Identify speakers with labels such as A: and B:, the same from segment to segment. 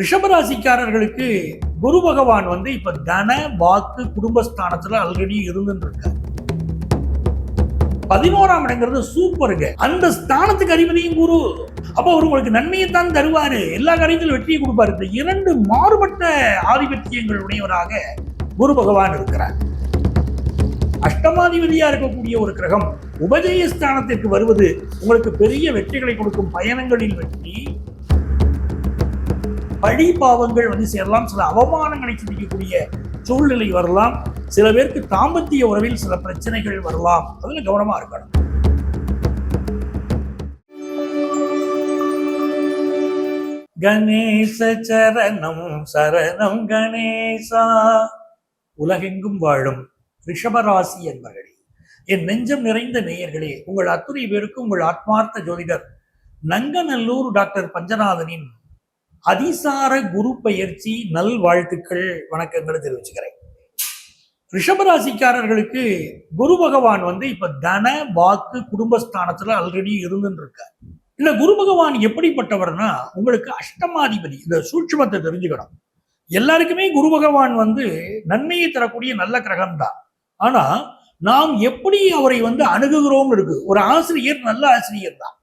A: ரிஷபராசிக்காரர்களுக்கு குரு பகவான் வந்து இப்ப தன வாக்கு குடும்பஸ்தானத்துல ஆல்ரெடி இருந்துட்டு பதினோராம் இடங்கிறது சூப்பருங்க அந்த ஸ்தானத்துக்கு அதிபதியும் குரு. அப்போ அவர் உங்களுக்கு நன்மையை தான் தருவாரு. எல்லா காரியத்திலும் வெற்றியை கொடுப்பாரு. இந்த இரண்டு மாறுபட்ட ஆதிபத்தியங்கள் உடையவராக குரு பகவான் இருக்கிறார். அஷ்டமாதிபதியா இருக்கக்கூடிய ஒரு கிரகம் உபஜய ஸ்தானத்திற்கு வருவது உங்களுக்கு பெரிய வெற்றிகளை கொடுக்கும் பயணங்களில் வெற்றி பழி பாவங்கள் வந்து சேரலாம் சில அவமானங்களை சந்திக்கக்கூடிய சூழ்நிலை வரலாம். சில பேருக்கு தாம்பத்திய உறவில் சில பிரச்சனைகள் வரலாம். அதில் கவனமா இருக்கணும். கணேச சரணம் சரணம் கணேசா. உலகெங்கும் வாழும் ரிஷபராசி என்பர்களே என் நெஞ்சம் நிறைந்த நேயர்களே உங்கள் அத்துணை பேருக்கு உங்கள் ஆத்மார்த்த ஜோதிடர் நங்கநல்லூர் டாக்டர் பஞ்சநாதனின் அதிசார குரு பயிற்சி நல் வாழ்த்துக்கள் வணக்கங்களை தெரிவிச்சுக்கிறேன். ரிஷபராசிக்காரர்களுக்கு குரு பகவான் வந்து இப்ப தன வாக்கு குடும்பஸ்தானத்துல ஆல்ரெடி இருந்துன்னு இருக்கார் இந்த குரு பகவான் எப்படிப்பட்டவர்னா உங்களுக்கு அஷ்டமாதிபதி இந்த சூட்சுமத்தை தெரிஞ்சுக்கணும். எல்லாருக்குமே குரு பகவான் வந்து நன்மையை தரக்கூடிய நல்ல கிரகம் தான் ஆனா நாம் எப்படி அவரை வந்து அணுகுகிறோம் இருக்கு. ஒரு ஆசிரியர் நல்ல ஆசிரியர் தான்.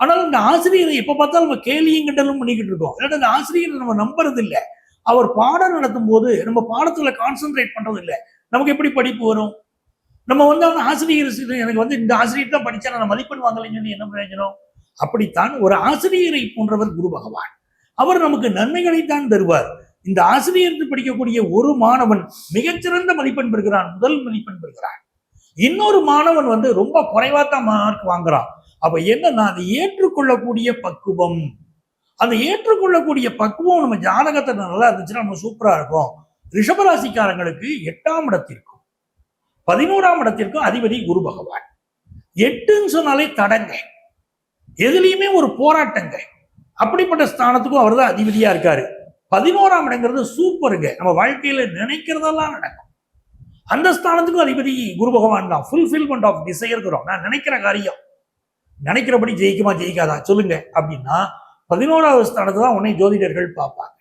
A: ஆனால் இந்த ஆசிரியரை எப்ப பார்த்தாலும் நம்ம கேலியும் கிண்டலும் பண்ணிக்கிட்டு இருக்கோம். ஏன்னா அந்த ஆசிரியரை நம்ம நம்புறது இல்லை அவர் பாடம் நடத்தும் போது நம்ம பாடத்துல கான்சென்ட்ரேட் பண்றது இல்லை நமக்கு எப்படி படிப்பு வரும்? நம்ம வந்து அவன் ஆசிரியர் எனக்கு வந்து இந்த ஆசிரியர் தான் படிச்சா நான் மதிப்பெண் வாங்கலைன்னு சொல்லி என்ன பிரயோஜனம் அப்படித்தான் ஒரு ஆசிரியரை போன்றவர் குரு பகவான். அவர் நமக்கு நன்மைகளைத்தான் தருவார். இந்த ஆசிரியர் படிக்கக்கூடிய ஒரு மாணவன் மிகச்சிறந்த மதிப்பெண் பெறுகிறான் முதல் மதிப்பெண் பெறுகிறான். இன்னொரு மாணவன் வந்து ரொம்ப குறைவாத்தான் மார்க் வாங்குறான். அப்ப என்னன்னா அது ஏற்றுக்கொள்ளக்கூடிய பக்குவம். அந்த ஏற்றுக்கொள்ளக்கூடிய பக்குவம் நம்ம ஜாதகத்தை நல்லா இருந்துச்சுன்னா நம்ம சூப்பரா இருக்கும். ரிஷபராசிக்காரங்களுக்கு எட்டாம் இடத்திற்கும் பதினோராம் இடத்திற்கும் அதிபதி குரு பகவான். எட்டுன்னு சொன்னாலே தடங்க. எதுலேயுமே ஒரு போராட்டங்க. அப்படிப்பட்ட ஸ்தானத்துக்கும் அவர் தான் அதிபதியா இருக்காரு. பதினோராம் இடங்கிறது சூப்பருங்க. நம்ம வாழ்க்கையில நினைக்கிறதெல்லாம் நடக்கும். அந்த ஸ்தானத்துக்கும் அதிபதி குரு பகவான் தான். ஃபுல்ஃபில்மெண்ட் ஆஃப் டிசைர்கிறோம் நான் நினைக்கிற காரியம். நினைக்கிறபடி ஜெயிக்குமா ஜெயிக்காதா? சொல்லுங்க. அப்படின்னா பதினோராவது ஸ்தானத்தை தான் உன்னை ஜோதிடர்கள் பார்ப்பாங்க.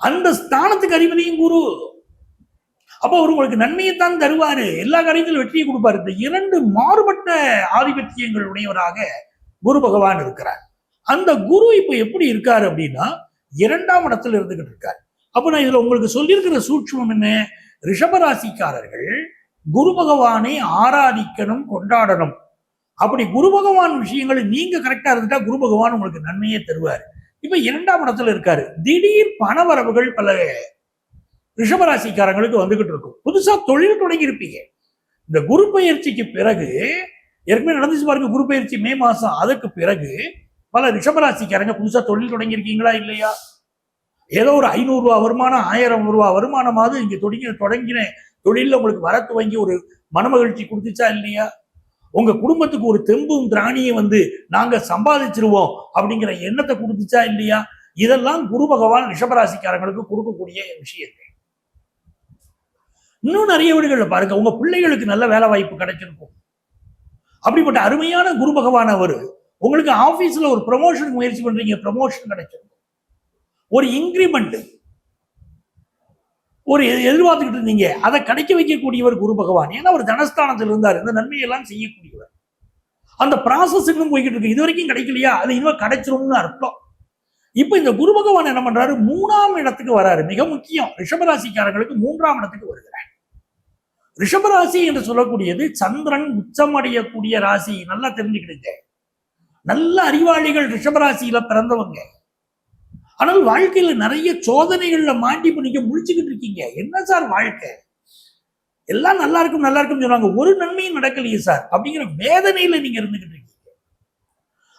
A: அந்த ஸ்தானத்துக்கு அதிபதியும் குரு. அப்போ அவர் உங்களுக்கு நன்மையைத்தான் தருவாரு. எல்லா காரியத்திலும் வெற்றியை கொடுப்பாரு. இந்த இரண்டு மாறுபட்ட ஆதிபத்தியங்கள் உடையவராக குரு பகவான் இருக்கிறார். அந்த குரு இப்போ எப்படி இருக்காரு அப்படின்னா இரண்டாம் இடத்துல இருந்துகிட்டு இருக்காரு. அப்போ நான் இதுல உங்களுக்கு சொல்லியிருக்கிற சூட்சமம் என்ன? ரிஷபராசிக்காரர்கள் குரு பகவானை ஆராதிக்கணும் கொண்டாடணும். அப்படி குரு பகவான் விஷயங்களை நீங்க கரெக்டா இருந்துட்டா குரு பகவான் உங்களுக்கு நன்மையே தருவார். இப்ப இரண்டாம் இடத்துல இருக்காரு. திடீர் பணவரவுகள் பல ரிஷபராசிக்காரங்களுக்கு வந்துகிட்டு இருக்கும். புதுசா தொழில் தொடங்கி இருப்பீங்க. இந்த குரு பயிற்சிக்கு பிறகு ஏற்கனவே நடந்துச்சு பாருங்க குரு பயிற்சி மே மாசம். அதுக்கு பிறகு பல ரிஷபராசிக்காரங்க புதுசா தொழில் தொடங்கி இருக்கீங்களா இல்லையா? ஏதோ ஒரு ஐநூறு ரூபா வருமானம் ஆயிரம் ரூபா வருமானமாவது இங்க தொடங்கி தொடங்கின தொழில உங்களுக்கு வர துவங்கி ஒரு மனமகிழ்ச்சி கொடுத்துச்சா இல்லையா? உங்க குடும்பத்துக்கு ஒரு தெம்பும் திராணியும் வந்து நாங்க சம்பாதிச்சிருவோம் அப்படிங்கிற எண்ணத்தை கொடுத்துச்சா இல்லையா? இதெல்லாம் குரு பகவான் ரிஷபராசிக்காரங்களுக்கு கொடுக்கக்கூடிய விஷயங்கள். இன்னும் நிறைய வீடுகள்ல பாருங்க உங்க பிள்ளைகளுக்கு நல்ல வேலை வாய்ப்பு கிடைச்சிருக்கும். அப்படிப்பட்ட அருமையான குரு பகவான் அவர் உங்களுக்கு ஆபீஸ்ல ஒரு ப்ரமோஷனுக்கு முயற்சி பண்றீங்க ப்ரமோஷன் கிடைச்சிருக்கும். ஒரு இன்கிரிமெண்ட் ஒரு எ- எதிர்பார்த்துக்கிட்டு இருந்தீங்க. அதை கிடைக்க வைக்கக்கூடியவர் குரு பகவான். ஏன்னா அவர் தனஸ்தானத்தில் இருந்தார். இந்த நன்மையெல்லாம் செய்யக்கூடியவர். அந்த ப்ராசஸ் இன்னும் போய்கிட்டு இருக்கு. இது வரைக்கும் கிடைக்கலையா? அது இன்னும் கிடைச்சிரும்னு அர்த்தம். இப்போ இந்த குரு பகவான் என்ன பண்றாரு? மூணாம் இடத்துக்கு வராரு. மிக முக்கியம். ரிஷபராசிக்காரங்களுக்கு மூன்றாம் இடத்துக்கு வருகிறார். ரிஷபராசி என்று சொல்லக்கூடியது சந்திரன் உச்சமடையக்கூடிய ராசி. நல்லா தெரிஞ்சுக்கிடுங்க. நல்ல அறிவாளிகள் ரிஷபராசியில பிறந்தவங்க. ஆனால் வாழ்க்கையில நிறைய சோதனைகள்ல மாண்டி இப்ப நீங்க முழிச்சுக்கிட்டு இருக்கீங்க. என்ன சார் வாழ்க்கை? எல்லாம் நல்லா இருக்கும் நல்லா இருக்கும் சொன்னாங்க ஒரு நன்மையும் நடக்கலையே சார். அப்படிங்கிற வேதனையில நீங்க இருந்துகிட்டு இருக்கீங்க.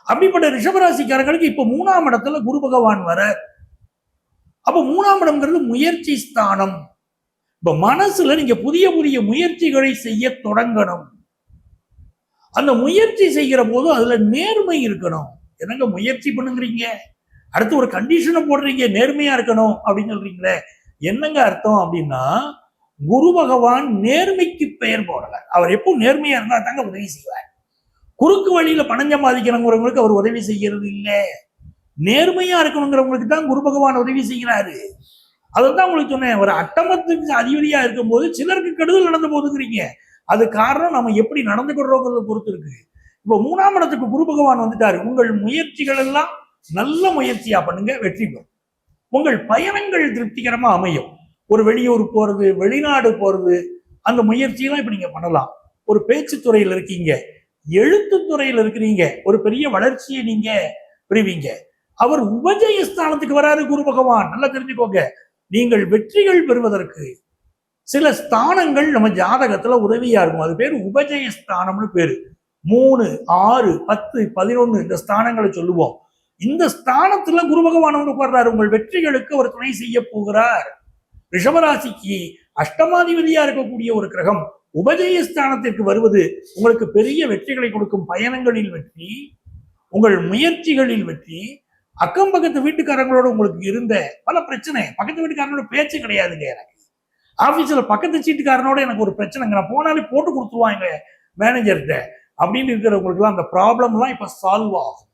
A: அப்படிப்பட்ட ரிஷபராசிக்காரர்களுக்கு இப்ப மூணாம் இடத்துல குரு பகவான் வர அப்ப மூணாம் இடம்ங்கிறது முயற்சி ஸ்தானம். இப்ப மனசுல நீங்க புதிய புதிய முயற்சிகளை செய்ய தொடங்கணும். அந்த முயற்சி செய்கிற போது அதுல நேர்மை இருக்கணும். என்னங்க முயற்சி பண்ணுங்கிறீங்க? அடுத்து ஒரு கண்டிஷனை போடுறீங்க நேர்மையா இருக்கணும் அப்படின்னு சொல்றீங்களே என்னங்க அர்த்தம் அப்படின்னா குரு பகவான் நேர்மைக்கு பெயர் போடல அவர் எப்போ நேர்மையா இருந்தா தாங்க உதவி செய்வார். குறுக்கு வழியில பணம் சம்பாதிக்கிறவங்களுக்கு அவர் உதவி செய்யறது இல்லை. நேர்மையா இருக்கணுங்கிறவங்களுக்கு தான் குரு பகவான் உதவி செய்கிறாரு. அதைத்தான் உங்களுக்கு சொன்னேன். ஒரு அட்டமத்துக்கு அதிபதியா இருக்கும்போது சிலருக்கு கெடுதல் நடந்து போதுங்கிறீங்க அது காரணம் நம்ம எப்படி நடந்துக்கிறோங்கிறத பொறுத்து இருக்கு. இப்போ மூணாம் இடத்துக்கு குரு பகவான் வந்துட்டாரு. உங்கள் முயற்சிகள் எல்லாம் நல்ல முயற்சியா பண்ணுங்க வெற்றி பெறும். உங்கள் பயணங்கள் திருப்திகரமா அமையும். ஒரு வெளியூர் போறது வெளிநாடு போறது அந்த முயற்சியெல்லாம் இப்ப நீங்க பண்ணலாம். ஒரு பேச்சு துறையில் இருக்கீங்க எழுத்து துறையில் இருக்கிறீங்க ஒரு பெரிய வளர்ச்சியை நீங்க பெறுவீங்க. அவர் உபஜய ஸ்தானத்துக்கு வராரு குரு பகவான். நல்லா தெரிஞ்சுக்கோங்க. நீங்கள் வெற்றிகள் பெறுவதற்கு சில ஸ்தானங்கள் நம்ம ஜாதகத்துல உதவியா இருக்கும். அது பேர் உபஜய ஸ்தானம்னு பேரு. மூணு ஆறு பத்து பதினொன்னு இந்த ஸ்தானங்களை சொல்லுவோம். இந்த ஸ்தானத்துல குரு பகவான் உட்கார்றாரு. உங்கள் வெற்றிகளுக்கு அவர் துணை செய்ய போகிறார். ரிஷபராசிக்கு அஷ்டமாதிபதியா இருக்கக்கூடிய ஒரு கிரகம் உபஜய ஸ்தானத்திற்கு வருவது உங்களுக்கு பெரிய வெற்றிகளை கொடுக்கும். பயணங்களில் வெற்றி உங்கள் முயற்சிகளில் வெற்றி அக்கம் பக்கத்து வீட்டுக்காரங்களோட உங்களுக்கு இருந்த பல பிரச்சனை. பக்கத்து வீட்டுக்காரங்களோட பேச்சு கிடையாதுங்க எனக்கு. ஆபீஸ்ல பக்கத்து சீட்டுக்காரனோட எனக்கு ஒரு பிரச்சனைங்க. நான் போனாலே போட்டு கொடுத்துருவாங்க மேனேஜர்கிட்ட அப்படின்னு இருக்கிறவங்களுக்குலாம் அந்த ப்ராப்ளம்லாம் இப்போ சால்வ் ஆகும்.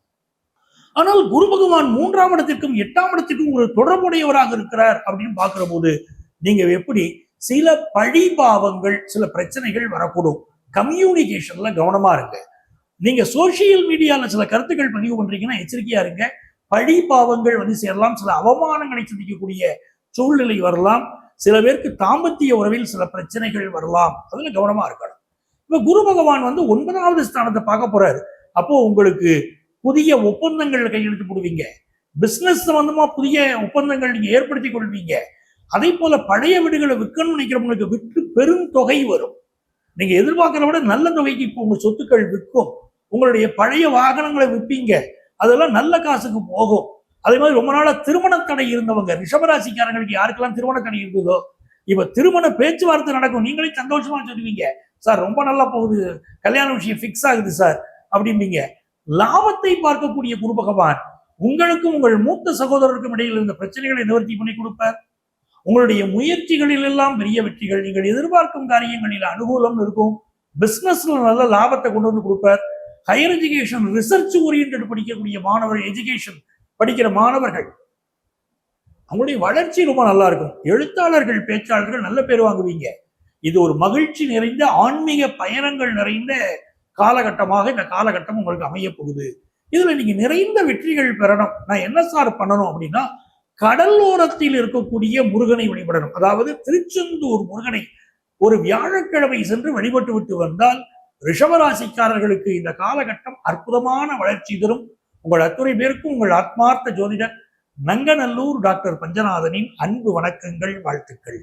A: ஆனால் குரு பகவான் மூன்றாம் இடத்திற்கும் எட்டாம் இடத்திற்கும் ஒரு தொடர்புடையவராக இருக்கிறார் அப்படின்னு பார்க்குற போது நீங்க எப்படி சில பழி பாவங்கள் சில பிரச்சனைகள் வரக்கூடும். கம்யூனிகேஷன்ல கவனமா இருங்க. நீங்க சோசியல் மீடியால சில கருத்துக்கள் பதிவு பண்றீங்கன்னா எச்சரிக்கையா இருங்க. பழி பாவங்கள் வந்து சேரலாம். சில அவமானங்களை சந்திக்கக்கூடிய சூழ்நிலை வரலாம். சில பேருக்கு தாம்பத்திய உறவில் சில பிரச்சனைகள் வரலாம். அதுல கவனமா இருக்கணும். இப்ப குரு பகவான் வந்து ஒன்பதாவது ஸ்தானத்தை பார்க்க போறாரு. அப்போ உங்களுக்கு புதிய ஒப்பந்தங்கள்ல கையெழுத்து போடுவீங்க. பிசினஸ் சம்பந்தமா புதிய ஒப்பந்தங்கள் நீங்க ஏற்படுத்தி கொள்வீங்க. அதே போல பழைய வீடுகளை விற்கணும்னு நினைக்கிறவங்களுக்கு விற்று பெரும் தொகை வரும். நீங்க எதிர்பார்க்கிற விட நல்ல தொகைக்கு இப்போ உங்க சொத்துக்கள் விற்கும். உங்களுடைய பழைய வாகனங்களை விற்பீங்க. அதெல்லாம் நல்ல காசுக்கு போகும். அதே மாதிரி ரொம்ப நாளா திருமண தடை இருந்தவங்க ரிஷபராசிக்காரங்களுக்கு யாருக்கெல்லாம் திருமண தடை இருந்ததோ இப்ப திருமண பேச்சுவார்த்தை நடக்கும். நீங்களே சந்தோஷமா சொல்லுவீங்க. சார் ரொம்ப நல்லா போகுது. கல்யாண விஷயம் ஃபிக்ஸ் ஆகுது சார். அப்படிம்பீங்க. லாபத்தை பார்க்கக்கூடிய குரு பகவான் உங்களுக்கும் உங்கள் மூத்த சகோதரருக்கும் இடையில் இருந்த பிரச்சனைகளை நிவர்த்தி பண்ணி கொடுப்பார். உங்களுடைய முயற்சிகளில் எல்லாம் பெரிய வெற்றிகள் நீங்கள் எதிர்பார்க்கும் காரியங்களில் அனுகூலம் இருக்கும். பிசினஸ்ல நல்ல லாபத்தை கொண்டு வந்து கொடுப்பார். ஹையர் எஜுகேஷன் ரிசர்ச் ஓரியன்ட் படிக்கக்கூடிய மாணவர் எஜுகேஷன் படிக்கிற மாணவர்கள் அவங்களுடைய வளர்ச்சி ரொம்ப நல்லா இருக்கும். எழுத்தாளர்கள் பேச்சாளர்கள் நல்ல பேர் வாங்குவீங்க. இது ஒரு மகிழ்ச்சி நிறைந்த ஆன்மீக பயணங்கள் நிறைந்த காலகட்டமாக இந்த காலகட்டம் உங்களுக்கு அமைய போகுது இதுல நீங்க நிறைந்த வெற்றிகள் பெறணும். நான் என்ன சார் பண்ணணும் அப்படின்னா கடலோரத்தில் இருக்கக்கூடிய முருகனை வழிபடணும். அதாவது திருச்செந்தூர் முருகனை ஒரு வியாழக்கிழமை சென்று வழிபட்டு விட்டு வந்தால் ரிஷபராசிக்காரர்களுக்கு இந்த காலகட்டம் அற்புதமான வளர்ச்சி தரும். உங்கள் அத்துறை பேருக்கும் உங்கள் ஆத்மார்த்த ஜோதிடர் நங்கநல்லூர் டாக்டர் பஞ்சநாதனின் அன்பு வணக்கங்கள் வாழ்த்துக்கள்.